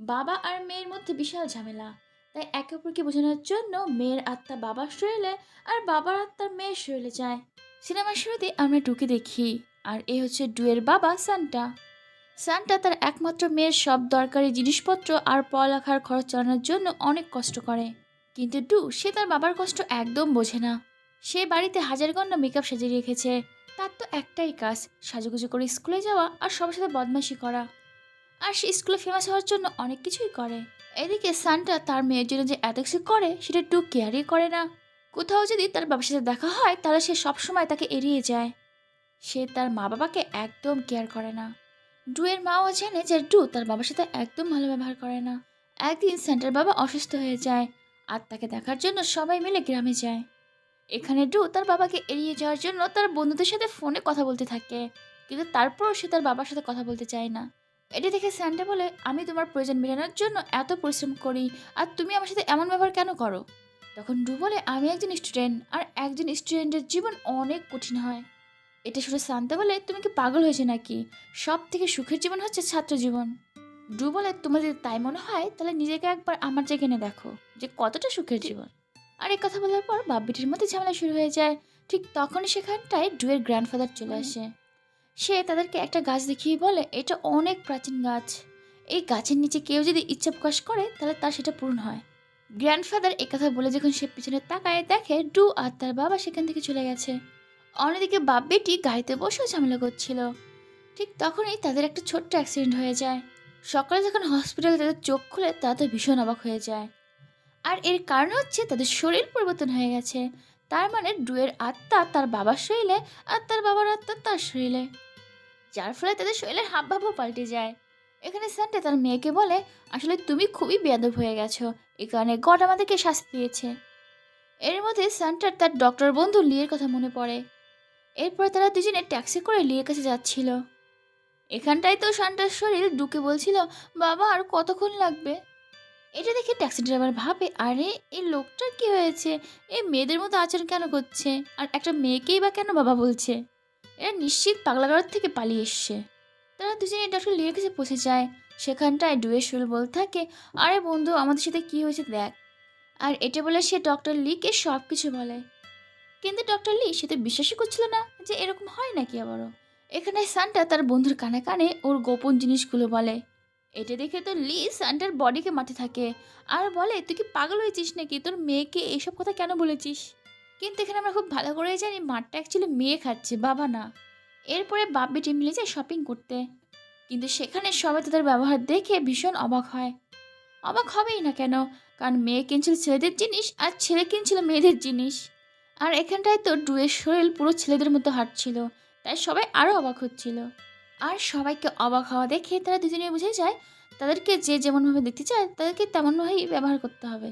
বাবা আর মেয়ের মধ্যে বিশাল ঝামেলা। তাই একে অপরকে বোঝানোর জন্য মেয়ের আত্মা বাবার শরীরে আর বাবার আত্মার মেয়ের শরীরে যায়। সিনেমার শুরুতে আমরা ডুকে দেখি, আর এ হচ্ছে ডুয়ের বাবা সান্টা। সান্টা তার একমাত্র মেয়ের সব দরকারি জিনিসপত্র আর পড়ালেখার খরচ চালানোর জন্য অনেক কষ্ট করে। কিন্তু ডু, সে তার বাবার কষ্ট একদম বোঝে না। সে বাড়িতে হাজার ঘণ্টা মেকআপ সাজিয়ে রেখেছে। তার তো একটাই কাজ, সাজুগুজু করে স্কুলে যাওয়া আর সবার সাথে বদমাশি করা। আর সে স্কুলে ফেমাস হওয়ার জন্য অনেক কিছুই করে। এদিকে সানটা তার মেয়ের জন্য যে এত কিছু করে, সেটা একটু কেয়ারই করে না। কোথাও যদি তার বাবার সাথে দেখা হয়, তাহলে সে সবসময় তাকে এড়িয়ে যায়। সে তার মা বাবাকে একদম কেয়ার করে না। ডুয়ের মাও জানে যে ডু তার বাবার সাথে একদম ভালো ব্যবহার করে না। একদিন সেন্টার বাবা অসুস্থ হয়ে যায়, আর তাকে দেখার জন্য সবাই মিলে গ্রামে যায়। এখানে ডু তার বাবাকে এড়িয়ে যাওয়ার জন্য তার বন্ধুদের সাথে ফোনে কথা বলতে থাকে, কিন্তু তারপরও সে তার বাবার সাথে কথা বলতে চায় না। এটা দেখে স্যান্টা বলে আমি তোমার প্রয়োজন মেটানোর জন্য এত পরিশ্রম করি আর তুমি আমার সাথে এমন ব্যবহার কেন করো? তখন ডু বলে আমি একজন স্টুডেন্ট আর একজন স্টুডেন্টের জীবন অনেক কঠিন হয়। এটা শুনে শান্তা বলে তুমি কি পাগল হয়েছে নাকি? সব থেকে সুখের জীবন হচ্ছে ছাত্র জীবন। ডু বলে তোমার যদি তাই মনে হয়? তাহলে নিজেকে একবার আমার জায়গায় এনে দেখো যে কতটা সুখের জীবন। আর এই কথা বলার পর বাব্বিটির মধ্যে ঝামেলা শুরু হয়ে যায়। ঠিক তখনই সেখানটায় ডুয়ের গ্র্যান্ডফাদার চলে আসে। সে তাদেরকে একটা গাছ দেখিয়ে বলে, এটা অনেক প্রাচীন গাছ। এই গাছের নিচে কেউ যদি ইচ্ছা প্রকাশ করে, তাহলে তার সেটা পূরণ হয়। গ্র্যান্ডফাদার কথা বলে যখন সে পিছনে তাকায়, দেখে ডু আর তার বাবা সেখান থেকে চলে গেছে। অন্যদিকে বাব্বিটি গাড়িতে বসেও ঝামেলা করছিল। ঠিক তখনই তাদের একটা ছোট্ট অ্যাক্সিডেন্ট হয়ে যায়। সকালে যখন হসপিটালে তাদের চোখ খুলে, তারা তো ভীষণ অবাক হয়ে যায়। আর এর কারণ হচ্ছে তাদের শরীর পরিবর্তন হয়ে গেছে। তার মানে ডুয়ের আত্মা তার বাবার শরীরে আর তার বাবার আত্মা তার শরীরে। যার ফলে তাদের শরীরের হাবভাবও পাল্টে যায়। এখানে সান্টে তার মেয়েকে বলে, আসলে তুমি খুবই বেয়াদব হয়ে গেছো। এই কারণে গড আমাদেরকে শাস্তি দিয়েছে। এর মধ্যে সান্টার তার ডক্টর বন্ধু লিয়ের কথা মনে পড়ে। এরপর তারা দুজনে ট্যাক্সি করে লিয়ের কাছে যাচ্ছিল। এখানটায় তো সান্টার শরীর ডুকে বলছিল, বাবা, আর কতক্ষণ লাগবে? এটা দেখে ট্যাক্সি ড্রাইভার ভাবে, আরে, এই লোকটার কি হয়েছে? এ মেয়েদের মতো আচরণ কেন করছে? আর একটা মেয়েকেই বা কেন বাবা বলছে? এরা নিশ্চিত পাগলাগারদ থেকে পালিয়ে এসছে। তারা দুজনে ডক্টর লিয়ের কাছে পৌঁছে যায়। সেখানটায় ডুয়ে শরীর বলতে থাকে। আরে বন্ধু, আমাদের সাথে কি হয়েছে দেখ। আর এটা বলে সে ডক্টর লিকে সব কিছু বলে। কিন্তু ডক্টর লি, সে তো বিশ্বাসই করছিল না যে এরকম হয় নাকি আবারও। এখানে সানটা তার বন্ধুর কানে কানে ওর গোপন জিনিসগুলো বলে। এটা দেখে তো লি সানটার বডিকে মাঠে থাকে। আর বলে, তুই কি পাগল হয়েছিস নাকি? তোর মেয়েকে এইসব কথা কেন বলেছিস? কিন্তু এখানে আমরা খুব ভালো করেই জানি মাঠটা অ্যাকচুয়ালি মেয়ে খাচ্ছে, বাবা না। এরপরে বাপ বেটি মিলে যায় শপিং করতে। কিন্তু সেখানে সবাই তাদের ব্যবহার দেখে ভীষণ অবাক হয়। অবাক হবেই না কেন? কারণ মেয়ে কিনছিল ছেলেদের জিনিস আর ছেলে কিনছিল মেয়েদের জিনিস। আর এখানটায় তো ডুয়ের শরীর পুরো ছেলেদের মতো হাঁটছিল, তাই সবাই আরও অবাক হচ্ছিল। আর সবাইকে অবাক হওয়া দেখে তারা দুজনে বুঝে যায়, তাদেরকে যে যেমনভাবে দেখতে চায়, তাদেরকে তেমনভাবেই ব্যবহার করতে হবে।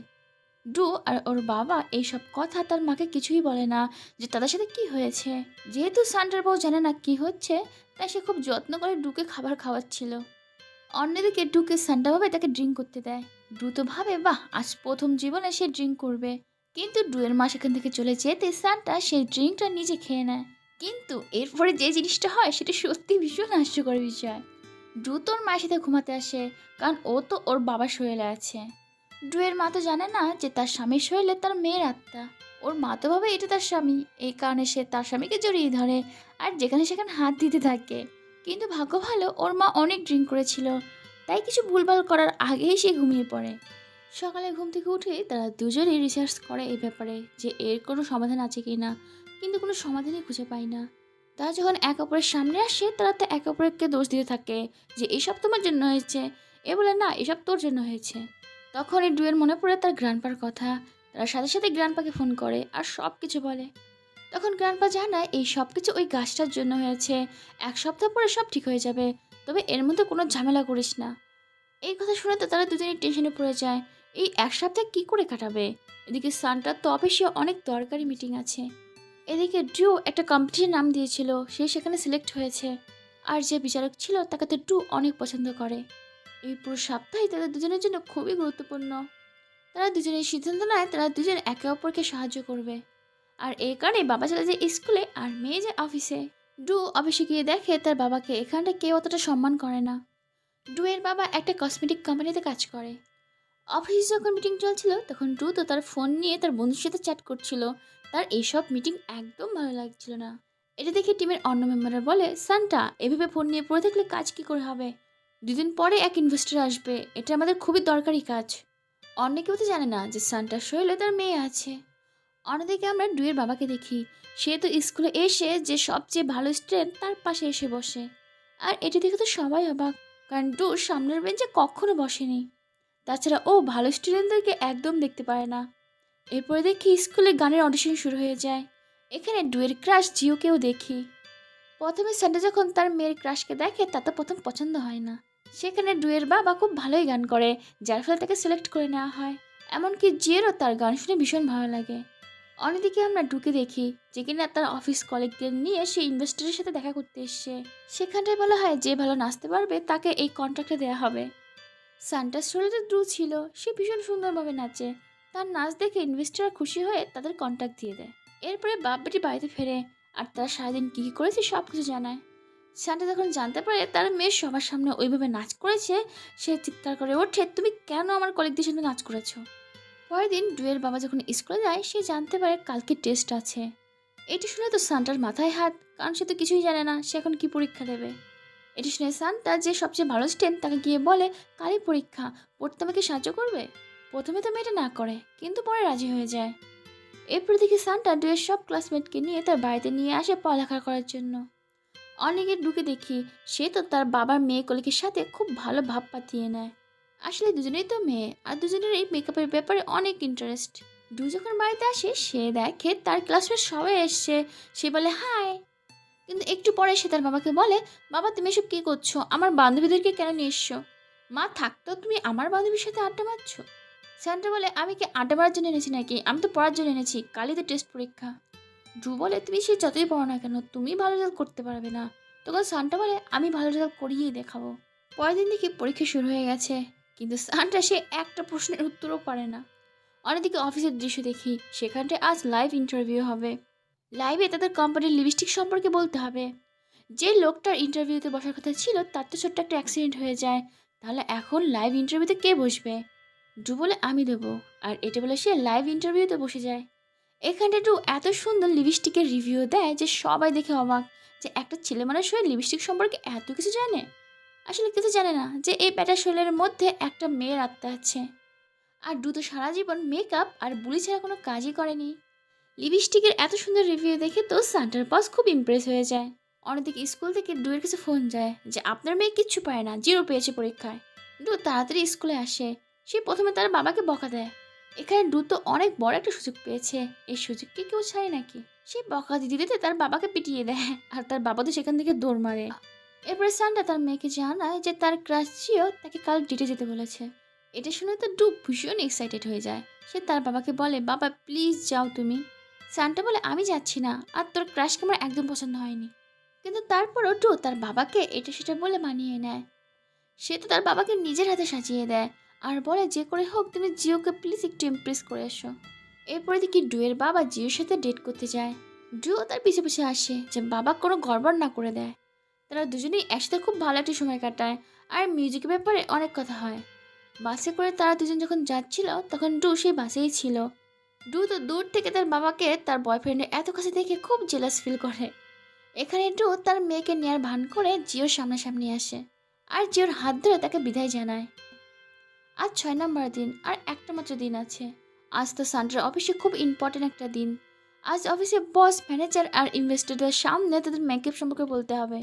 ডু আর ওর বাবা এইসব কথা তার মাকে কিছুই বলে না যে তাদের সাথে কি হয়েছে। যেহেতু সান্ডার বউ জানে না কি হচ্ছে, তাই সে খুব যত্ন করে ডুকে খাবার খাওয়াচ্ছিল। অন্যদিকে ডুকে সান্টা ভাবে তাকে ড্রিঙ্ক করতে দেয়। ডু তো ভাবে, বাহ, আজ প্রথম জীবনে সে ড্রিঙ্ক করবে। কিন্তু ডুয়ের মা সেখান থেকে চলে যেতে সান্টা সেই ড্রিঙ্কটা নিজে খেয়ে নেয়। কিন্তু এরপরে যে জিনিসটা হয়, সেটা সত্যি ভীষণ হাস্যকর বিষয়। ডু তোর মায়ের সাথে ঘুমাতে আসে, কারণ ও তো ওর বাবার শরীরে আছে। ডুয়ের মা তো জানে না যে তার স্বামীর শরীরে তার মেয়ের আত্মা। ওর মা তো ভাবে এটা তার স্বামী। এই কারণে সে তার স্বামীকে জড়িয়ে ধরে আর যেখানে সেখানে হাত দিতে থাকে। কিন্তু ভাগ্য ভালো, ওর মা অনেক ড্রিঙ্ক করেছিল। তাই কিছু ভুলভাল করার আগেই সে ঘুমিয়ে পড়ে। সকালে ঘুম থেকে উঠে তারা দুজনেই রিসার্চ করে এই ব্যাপারে যে এর কোনো সমাধান আছে কি না। কিন্তু কোনো সমাধানই খুঁজে পায় না। তারা যখন এক অপরের সামনে আসে, তারা তো এক অপরকে দোষ দিতে থাকে যে এসব তোমার জন্য হয়েছে। এ বলে, না, এসব তোর জন্য হয়েছে। তখন এই ডুয়ের মনে পড়ে তার গ্রান্ডপার কথা। তারা সাথে সাথে গ্রান্ডপাকে ফোন করে আর সব কিছু বলে। তখন গ্রান্ডপা জানায় এই সব কিছু ওই গাছটার জন্য হয়েছে। এক সপ্তাহ পরে সব ঠিক হয়ে যাবে। তবে এর মধ্যে কোনো ঝামেলা করিস না। এই কথা শুনে তো তারা দুজনেই টেনশনে পড়ে যায়। এই এক সপ্তাহ কী করে কাটাবে? এদিকে সানটার তো অফিসে অনেক দরকারি মিটিং আছে। এদিকে ড্রু একটা কম্পিটিশন নাম দিয়েছিল। সে সেখানে সিলেক্ট হয়েছে। আর যে বিচারক ছিল তাকে তো ড্রু অনেক পছন্দ করে। এই পুরো সপ্তাহে তাদের দুজনের জন্য খুবই গুরুত্বপূর্ণ। তারা দুজনেই সিদ্ধান্ত নেয়, তারা দুজন একে অপরকে সাহায্য করবে। আর এই কারণে বাবা চলে যায় স্কুলে আর মেয়ে যায় অফিসে। ডু অফিসে গিয়ে দেখে তার বাবাকে এখানটা কেউ অতটা সম্মান করে না। ডুয়ের বাবা একটা কসমেটিক কোম্পানিতে কাজ করে। অফিসে যখন মিটিং চলছিল, তখন ডু তো তার ফোন নিয়ে তার বন্ধুর সাথে চ্যাট করছিল। তার এইসব মিটিং একদম ভালো লাগছিল না। এটা দেখে টিমের অন্য মেম্বাররা বলে, সান্টা, এভাবে ফোন নিয়ে পড়ে থাকলে কাজ কি করে হবে? দুদিন পরে এক ইনভেস্টর আসবে। এটা আমাদের খুবই দরকারি কাজ। অনেকেও তো জানে না যে সান্টার শরীরে তার মেয়ে আছে। অন্যদিকে আমরা ডুয়ের বাবাকে দেখি। সে তো স্কুলে এসে যে সবচেয়ে ভালো স্টুডেন্ট তার পাশে এসে বসে। আর এটি দেখে তো সবাই অবাক, কারণ ডু সামনের বেঞ্চে কখনো বসেনি। তাছাড়া ও ভালো স্টুডেন্টদেরকে একদম দেখতে পারে না। এরপরে দেখি স্কুলে গানের অডিশন শুরু হয়ে যায়। এখানে ডুয়ের ক্রাশ জিওকেও দেখি। প্রথমে স্যান্ডা যখন তার মেয়ের ক্রাশকে দেখে তা তো প্রথম পছন্দ হয় না। সেখানে ডুয়ের বাবা খুব ভালোই গান করে, যার ফলে তাকে সিলেক্ট করে নেওয়া হয়। এমনকি জিয়েরও তার গান শুনে ভীষণ ভালো লাগে। অন্যদিকে আমরা ঢুকে দেখি যে কিনা তার অফিস কলিগদের নিয়ে সে ইনভেস্টরের সাথে দেখা করতে এসছে। সেখানটায় বলা হয় যে ভালো নাচতে পারবে, তাকে এই কন্ট্রাক্টে দেওয়া হবে। সান্টার শরীরে ড্রু ছিল, সে ভীষণ সুন্দরভাবে নাচে। তার নাচ দেখে ইনভেস্টর খুশি হয়ে তাদের কন্ট্যাক্ট দিয়ে দেয়। এরপরে বাপ্পাটি বাড়িতে ফেরে, আর তারা সারাদিন কী কী করেছে সব কিছু জানায়। সান্টা যখন জানতে পারে তার মেয়ে সবার সামনে ওইভাবে নাচ করেছে, সে চিৎকার করে ওঠে, তুমি কেন আমার কলিগদের সাথে নাচ করেছ? পরের দিন ডুয়ের বাবা যখন স্কুলে যায়, সে জানতে পারে কালকে টেস্ট আছে। এটি শুনে তো সান্টার মাথায় হাত, কারণ সে তো কিছুই জানে না, সে এখন কি পরীক্ষা দেবে? এটি শুনে সান্টা যে সবচেয়ে ভালো স্টুডেন্ট তাকে গিয়ে বলে, কালই পরীক্ষা পড়তে আমাকে সাহায্য করবে? প্রথমে তো মেয়েটা না করে, কিন্তু পরে রাজি হয়ে যায়। এরপর দেখি সান্টা ডুয়ের সব ক্লাসমেটকে নিয়ে তার বাড়িতে নিয়ে আসে পড়ালেখা করার জন্য। অনেকে ঢুকে দেখি সে তো তার বাবার মেয়ে কলিকের সাথে খুব ভালো ভাব পাতিয়ে নেয়। আসলে দুজনেই তো মেয়ে, আর দুজনের এই মেকআপের ব্যাপারে অনেক ইন্টারেস্ট দু যখন বাড়িতে আসে, সে দেখে তার ক্লাসমেট সবাই এসছে সে বলে হাই কিন্তু একটু পরে সে তার বাবাকে বলে, বাবা, তুমি এসব কী করছ? আমার বান্ধবীদেরকে কেন নিয়ে এসছো? মা থাকতেও তুমি আমার বান্ধবীর সাথে আড্ডা মারছো? স্যান্টা বলে, আমি কি আড্ডা মারার জন্য এনেছি নাকি? আমি তো পড়ার জন্য এনেছি। কালই তো টেস্ট পরীক্ষা। ড্রু বলে, তুমি সে যতই পড়ো না কেন, তুমি ভালো রেজাল্ট করতে পারবে না। তখন সানটা বলে, আমি ভালো রেজাল্ট করিয়েই দেখাবো। পরের দিন দেখি পরীক্ষা শুরু হয়ে গেছে, কিন্তু সানটা সে একটা প্রশ্নের উত্তরও পারে না। অন্যদিকে অফিসের দৃশ্য দেখি, সেখানটায় আজ লাইভ ইন্টারভিউ হবে। লাইভে তাদের কোম্পানির লিপস্টিক সম্পর্কে বলতে হবে। যে লোকটার ইন্টারভিউতে বসার কথা ছিল, তার তো ছোট্ট একটা অ্যাক্সিডেন্ট হয়ে যায়। তাহলে এখন লাইভ ইন্টারভিউতে কে বসবে? ডু বলে, আমি দেবো। আর এটা বলে সে লাইভ ইন্টারভিউতে বসে যায়। এখানটা একটু এত সুন্দর লিপস্টিকের রিভিউ দেয় যে সবাই দেখে অবাক যে একটা ছেলে মানুষ হয়ে লিপস্টিক সম্পর্কে এত কিছু জানে? আসলে কিছু জানে না যে এই ব্যাটা শরীরের মধ্যে একটা মেয়ের আত্মা আছে। আর ডু তো সারা জীবন মেকআপ আর বুলি ছাড়া কোনো কাজই করেনি। লিপস্টিকের এত সুন্দর রিভিউ দেখে তো সান্টার বস খুব ইমপ্রেস হয়ে যায়। অন্যদিকে স্কুল থেকে ডুয়ের কাছে ফোন যায় যে আপনার মেয়ে কিচ্ছু পায় না জিরো পেয়েছে পরীক্ষায়। ডু তাড়াতাড়ি স্কুলে আসে। সে প্রথমে তার বাবাকে বকা দেয়। এখানে ডু তো অনেক বড় একটা সুযোগ পেয়েছে। এই সুযোগকে কেউ ছাড়ে নাকি? সে বকা দিতে দিতে তার বাবাকে পিটিয়ে দেয় আর তার বাবা তো সেখান থেকে দৌড় মারে। এরপরে সান্টা তার মেয়েকে জানায় যে তার ক্রাশ জিও তাকে কাল ডিটে যেতে বলেছে। এটা শুনে তো ডুব ভীষণ এক্সাইটেড হয়ে যায়। সে তার বাবাকে বলে বাবা প্লিজ যাও তুমি। সান্টা বলে আমি যাচ্ছি না। আর তোর ক্রাশকে আমার একদম পছন্দ হয়নি। কিন্তু তারপরও ডু তার বাবাকে এটা সেটা বলে মানিয়ে নেয়। সে তো তার বাবাকে নিজের হাতে সাজিয়ে দেয়। আর বলে, যে করে হোক, তুমি জিওকে প্লিজ একটু ইমপ্রেস করে এসো। এরপরে দেখি ডুয়ের বাবা জিওর সাথে ডেট করতে যায়। ডুও তার পিছে পিছে আসে, যে বাবা কোনো গড়বড় না করে দেয়। তারা দুজনেই একসাথে খুব ভালো একটা সময় কাটায়, আর মিউজিকের ব্যাপারে অনেক কথা হয়। বাসে করে তারা দুজন যখন যাচ্ছিল, তখন ডু সেই বাসেই ছিল। ডু তো দূর থেকে তার বাবাকে তার বয়ফ্রেন্ডের এত কাছে দেখে খুব জেলাস ফিল করে। এখানে ডু তার মেয়েকে নেয়ার ভান করে জিওর সামনাসামনি আসে, আর জিওর হাত ধরে তাকে বিদায় জানায়। আজ ছয় নম্বর দিন, আর একটা মাত্র দিন আছে। আজ তো সান্টার অফিসে খুব ইম্পর্টেন্ট একটা দিন। আজ অফিসে বস ম্যানেজার আর ইনভেস্টরদের সামনে তাদের মেকআপ সম্পর্কে বলতে হবে।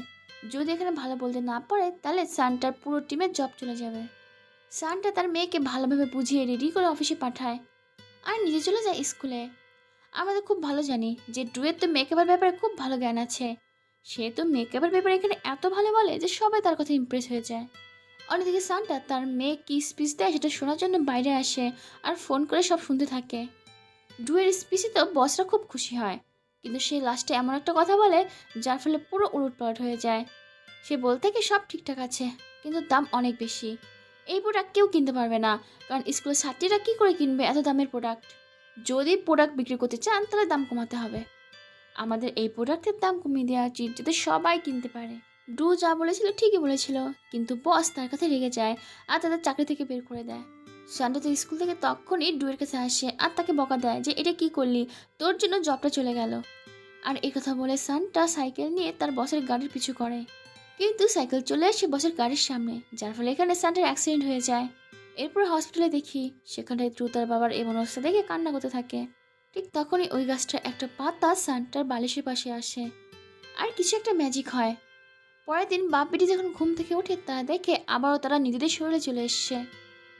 যদি এখানে ভালো বলতে না পারে, তাহলে সানটার পুরো টিমের জব চলে যাবে। সানটা তার মেয়েকে ভালোভাবে বুঝিয়ে রেডি করে অফিসে পাঠায়। আর নিজে চলে যায় স্কুলে আমরা খুব ভালো জানি যে ডুয়ের তো মেকআপের ব্যাপারে খুব ভালো জ্ঞান আছে। সে তো মেকআপের ব্যাপারে এখানে এত ভালো বলে যে সবাই তার কথা ইমপ্রেস হয়ে যায়। অন্যদিকে সান্টা তার মেয়ে কি স্পিচ দেয় সেটা শোনার জন্য বাইরে আসে আর ফোন করে সব শুনতে থাকে। ডুয়ের স্পিচে তো বসরা খুব খুশি হয়, কিন্তু সে লাস্টে এমন একটা কথা বলে যার ফলে পুরো উলটপালট হয়ে যায়। সে বলতে কি সব ঠিকঠাক আছে, কিন্তু দাম অনেক বেশি। এই প্রোডাক্ট কেউ কিনতে পারবে না, কারণ স্কুলের ছাত্রীরা কী করে কিনবে এত দামের প্রোডাক্ট যদি প্রোডাক্ট বিক্রি করতে চান তাহলে দাম কমাতে হবে। আমাদের এই প্রোডাক্টের দাম কমিয়ে দেওয়া উচিত যাতে সবাই কিনতে পারে। ডু যা বলেছিল ঠিকই বলেছিল, কিন্তু বস তার কাছে রেগে যায় আর তাদের চাকরি থেকে বের করে দেয়। শান্ত তো স্কুল থেকে তখনই ডুয়ের কাছে আসে আর তাকে বকা দেয় যে, এটা কি করলি? তোর জন্য জবটা চলে গেল। আর এই কথা বলে সানটা সাইকেল নিয়ে তার বসের গাড়ির পিছু করে। কিন্তু সাইকেল চলে আসে বসের গাড়ির সামনে, যার ফলে এখানে সানটার অ্যাক্সিডেন্ট হয়ে যায়। এরপর হসপিটালে দেখি সেখানে দ্রু তার বাবার এমন অবস্থা দেখে কান্না করতে থাকে। ঠিক তখনই ওই গাছটার একটা পাতা সানটার বালিশের পাশে আসে। আর কিছু একটা ম্যাজিক হয়। পরের দিন বাপ যখন ঘুম থেকে ওঠে তা দেখে আবারও তারা নিজেদের শরীরে চলে এসছে।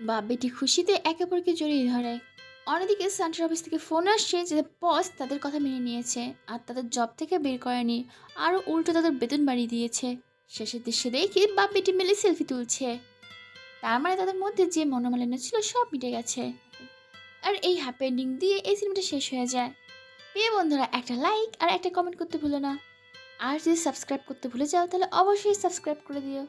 বাপ বেটি খুশিতে একে অপরকে জড়িয়ে ধরে। অন্যদিকে সেন্টার অফিস থেকে ফোন আসছে যে বস তাদের কথা মেনে নিয়েছে আর তাদের জব থেকে বের করেনি, আরও উল্টো তাদের বেতন বাড়িয়ে দিয়েছে। শেষের দৃশ্যে দেখি বাপ বেটি মিলে সেলফি তুলছে। তার মানে তাদের মধ্যে যে মনোমালিন্য ছিল সব মিটে গেছে। আর এই হ্যাপি এন্ডিং দিয়ে এই সিনেমাটা শেষ হয়ে যায়। প্রিয় বন্ধুরা, একটা লাইক আর একটা কমেন্ট করতে ভুলো না। আর যদি সাবস্ক্রাইব করতে ভুলে যাও তাহলে অবশ্যই সাবস্ক্রাইব করে দিও।